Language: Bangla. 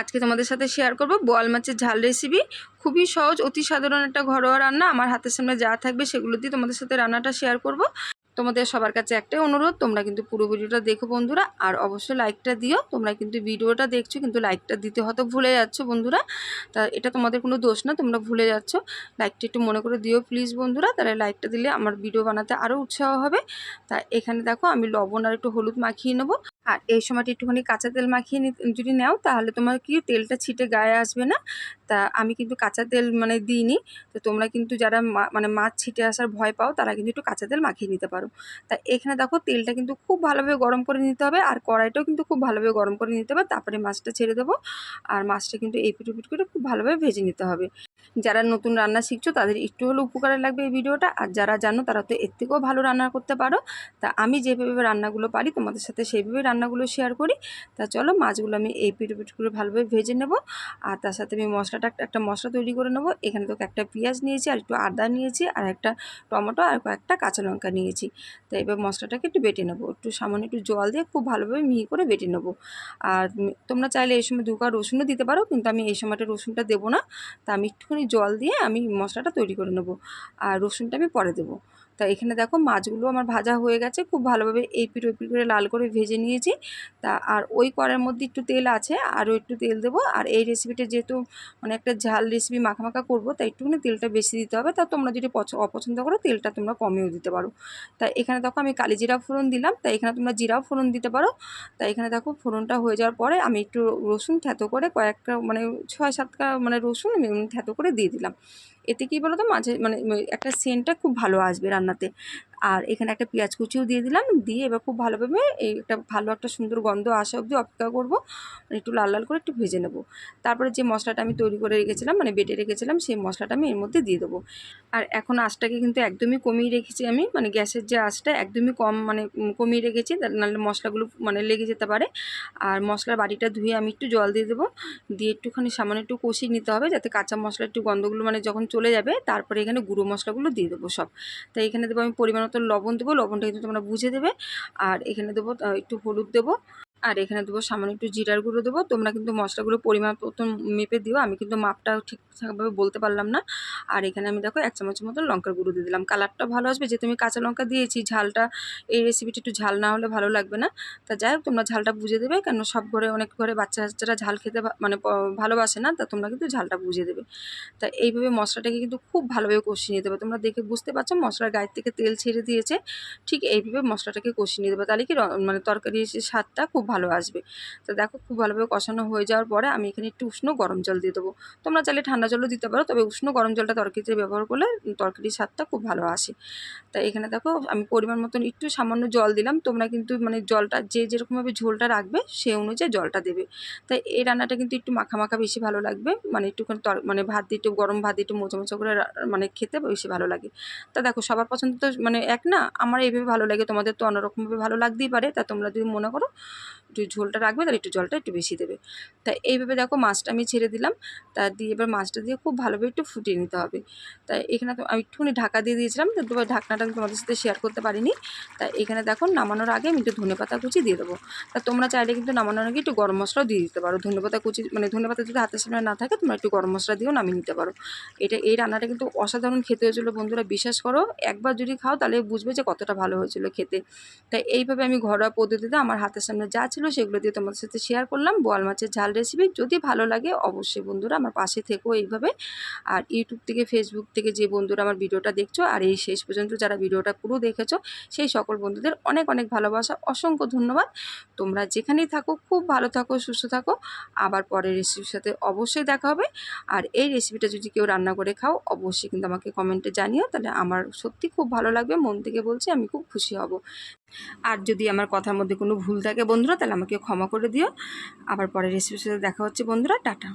আজকে তোমাদের সাথে শেয়ার করব। বোয়াল মাছের ঝাল রেসিপি খুবই সহজ, অতি সাধারণ একটা ঘরোয়া রান্না। আমার হাতের সামনে যা থাকবে সেগুলো দিয়ে তোমাদের সাথে রান্নাটা শেয়ার করব। তোমাদের সবার কাছে একটাই অনুরোধ, তোমরা কিন্তু পুরো ভিডিওটা দেখো বন্ধুরা, আর অবশ্যই লাইকটা দিও। তোমরা কিন্তু ভিডিওটা দেখছ, কিন্তু লাইকটা দিতে হয়তো ভুলে যাচ্ছ বন্ধুরা। তা এটা তোমাদের কোনো দোষ না, তোমরা ভুলে যাচ্ছ। লাইকটা একটু মনে করে দিও প্লিজ বন্ধুরা, তাহলে লাইকটা দিলে আমার ভিডিও বানাতে আরও উৎসাহ হবে। তা এখানে দেখো আমি লবণ আর একটু হলুদ মাখিয়ে নেব। আর এই সময়টা একটুখানি কাঁচা তেল মাখিয়ে যদি নাও, তাহলে তোমার কি তেলটা ছিটে গায়ে আসবে না। তা আমি কিন্তু কাঁচা তেল মানে দিইনি। তো তোমরা কিন্তু যারা মানে মাছ ছিটে আসার ভয় পাও, তারা কিন্তু একটু কাঁচা তেল মাখিয়ে নিতে পারো। তা এখানে দেখো তেলটা কিন্তু খুব ভালোভাবে গরম করে নিতে হবে আর কড়াইটাও কিন্তু খুব ভালোভাবে গরম করে নিতে হবে। তারপরে মাছটা ছেড়ে দেবো আর মাছটা কিন্তু এই পিটু পিট করে খুব ভালোভাবে ভেজে নিতে হবে। যারা নতুন রান্না শিখছো তাদের একটু হলেও উপকারে লাগবে এই ভিডিওটা আর যারা জানো তারা তো এর থেকেও ভালো রান্না করতে পারো। তা আমি যেভাবে রান্নাগুলো পারি তোমাদের সাথে সেইভাবে রান্নাগুলো শেয়ার করি। তা চলো মাছগুলো আমি এই পিটু পিট করে ভালোভাবে ভেজে নেব আর তার সাথে আমি মশলাটা একটা মশলা তৈরি করে নেব। এখানে তো একটা পেঁয়াজ নিয়েছি আর একটু আদা নিয়েছি আর একটা টমেটো আর কয়েকটা কাঁচা লঙ্কা নিয়েছি। তো এবার মশলাটাকে একটু বেটে নেব। একটু সামান্য একটু জল দিয়ে খুব ভালোভাবে মিহি করে বেটে নেব। আর তোমরা চাইলে এই সময় দুকা রসুনও দিতে পারো, কিন্তু আমি এই সময়টা রসুনটা দেবো না। তা আমি একটুখানি জল দিয়ে আমি মশলাটা তৈরি করে নেব। আর রসুনটা আমি পরে দেবো। তা এখানে দেখো মাছগুলো আমার ভাজা হয়ে গেছে, খুব ভালোভাবে এই পিঠ ওই করে লাল করে ভেজে নিয়েছি। তা আর ওই কড়ার মধ্যে একটু তেল আছে আরও একটু তেল দেবো। আর এই রেসিপিটা যেহেতু মানে একটা ঝাল রেসিপি মাখা মাখা করব, তাই একটুখানি তেলটা বেশি দিতে হবে। তা তোমরা যদি অপছন্দ করো, তেলটা তোমরা কমেও দিতে পারো। তা এখানে দেখো আমি কালি জিরা ফোড়ন দিলাম তাই এখানে তোমরা জিরাও ফোড়ন দিতে পারো। তাই এখানে দেখো ফোড়নটা হয়ে যাওয়ার পরে আমি একটু রসুন থ্যাতো করে কয়েকটা মানে ছয় সাতটা মানে রসুন আমি থ্যাতো করে দিয়ে দিলাম। এতে কী বলো তো মাঝে মানে একটা সেন্টটা খুব ভালো আসবে なって。আর এখানে একটা পেঁয়াজ কুচিও দিয়ে দিলাম। দিয়ে এবার খুব ভালোভাবে এই একটা ভালো একটা সুন্দর গন্ধ আসা অবধি অপেক্ষা করব। মানে একটু লাল লাল করে একটু ভেজে নেব। তারপরে যে মশলাটা আমি তৈরি করে রেখেছিলাম মানে বেটে রেখেছিলাম, সেই মশলাটা আমি এর মধ্যে দিয়ে দেবো। আর এখন আঁচটাকে কিন্তু একদমই কমিয়ে রেখেছি আমি। মানে গ্যাসের যে আঁচটা একদমই কম মানে কমিয়ে রেখেছি নাহলে মশলাগুলো মানে লেগে যেতে পারে। আর মশলার বাড়িটা ধুয়ে আমি একটু জল দিয়ে দেবো। দিয়ে একটুখানি সামান্য একটু কষিয়ে নিতে হবে যাতে কাঁচা মশলা একটু গন্ধগুলো মানে যখন চলে যাবে, তারপরে এখানে গুঁড়ো মশলাগুলো দিয়ে দেবো সব। তাই এখানে দেবো আমি পরিমাণ মতো লবণ দেবো লবণটা কিন্তু তোমরা বুঝে দেবে। আর এখানে দেবো একটু হলুদ দেবো। আর এখানে দেবো সামান্য একটু জিরার গুঁড়ো দেবো। তোমরা কিন্তু মশলাগুলো পরিমাপ মতন মেপে দিও, আমি কিন্তু মাপটা ঠিকঠাকভাবে বলতে পারলাম না। আর এখানে আমি দেখো এক চামচের মতো লঙ্কার গুঁড়ো দিয়ে দিলাম। কালারটা ভালো আসবে যে তুমি কাঁচা লঙ্কা দিয়েছি, ঝালটা, এই রেসিপিটা একটু ঝাল না হলে ভালো লাগবে না। তা যাই হোক, তোমরা ঝালটা বুঝে দেবে, কেন সব ঘরে, অনেক ঘরে বাচ্চা বাচ্চারা ঝাল খেতে মানে ভালোবাসে না, তা তোমরা কিন্তু ঝালটা বুঝে দেবে। তা এইভাবে মশলাটাকে কিন্তু খুব ভালোভাবে কষিয়ে নিতে হবে। তোমরা দেখে বুঝতে পারছ, মশলার গায়ের থেকে তেল ছেড়ে দিয়েছে, ঠিক এইভাবে মশলাটাকে কষিয়ে নিয়ে দেবে তাহলে কি মানে তরকারির স্বাদটা খুব ভালো আসবে। তো দেখো খুব ভালোভাবে কষানো হয়ে যাওয়ার পরে আমি এখানে একটু উষ্ণ গরম জল দিয়ে দেবো। তোমরা চাইলে ঠান্ডা জলও দিতে পারো, তবে উষ্ণ গরম জলটা তরকারিতে ব্যবহার করলে তরকারির স্বাদটা খুব ভালো আসে। তা এখানে দেখো আমি পরিমাণ মতন একটু সামান্য জল দিলাম, তোমরা কিন্তু মানে জলটা যে যেরকমভাবে ঝোলটা রাখবে সেই অনুযায়ী জলটা দেবে। তাই এই রান্নাটা কিন্তু একটু মাখা মাখা বেশি ভালো লাগবে মানে একটুখানি তর মানে ভাত দিয়ে একটু গরম ভাত দিয়ে একটু মোচা মোচা করে মানে খেতে বেশি ভালো লাগে। তা দেখো সবার পছন্দ তো মানে এক না, আমার এইভাবে ভালো লাগে, তোমাদের তো অন্যরকমভাবে ভালো লাগতেই পারে, তা তোমরা যদি মনে করো একটু ঝোলটা রাখবে, তাহলে একটু জলটা একটু বেশি দেবে। তা এইভাবে দেখো মাছটা আমি ছেড়ে দিলাম। তা দিয়ে এবার মাছটা দিয়ে খুব ভালোভাবে একটু ফুটিয়ে নিতে হবে। তাই এখানে তো আমি একটুখানি ঢাকা দিয়ে দিয়েছিলাম, তো দুবার ঢাকনাটা আমি তোমাদের সাথে শেয়ার করতে পারিনি। তা এখানে দেখো নামানোর আগে আমি একটু ধনে পাতা কুচি দিয়ে দেবো। তা তোমরা চাইলে কিন্তু নামানোর আগে একটু গরম মশলাও দিয়ে দিতে পারো। ধনে পাতা কুচি মানে ধনে পাতা যদি হাতের সামনে না থাকে, তোমরা একটু গরম মশলা দিয়েও নামিয়ে নিতে পারো। এটা, এই রান্নাটা কিন্তু অসাধারণ খেতে হয়েছিল বন্ধুরা, বিশ্বাস করো। একবার যদি খাও তাহলে বুঝবে যে কতটা ভালো হয়েছিল খেতে। তাই এইভাবে আমি ঘরোয়া পদ্ধতিতে আমার হাতের সামনে যা সেগুলো দিয়ে তোমাদের সাথে শেয়ার করলাম। বোয়াল মাছের ঝাল রেসিপি যদি ভালো লাগে অবশ্যই বন্ধুরা আমার পাশে থেকেও এইভাবে। আর ইউটিউব থেকে ফেসবুক থেকে যে বন্ধুরা আমার ভিডিওটা দেখছ আর এই শেষ পর্যন্ত যারা ভিডিওটা পুরো দেখেছ, সেই সকল বন্ধুদের অনেক অনেক ভালোবাসা, অসংখ্য ধন্যবাদ। তোমরা যেখানেই থাকো, খুব ভালো থাকো, সুস্থ থাকো। আবার পরের রেসিপির সাথে অবশ্যই দেখা হবে। আর এই রেসিপিটা যদি কেউ রান্না করে খাও, অবশ্যই কিন্তু আমাকে কমেন্টে জানিও। তাহলে আমার সত্যি খুব ভালো লাগবে। মন থেকে বলছি আমি খুব খুশি হব। আর যদি আমার কথার মধ্যে কোনো ভুল থাকে বন্ধুরা, তাহলে আমাকে ক্ষমা করে দিও। আবার পরের রেসিপির সাথে দেখা হচ্ছে বন্ধুরা টাটা।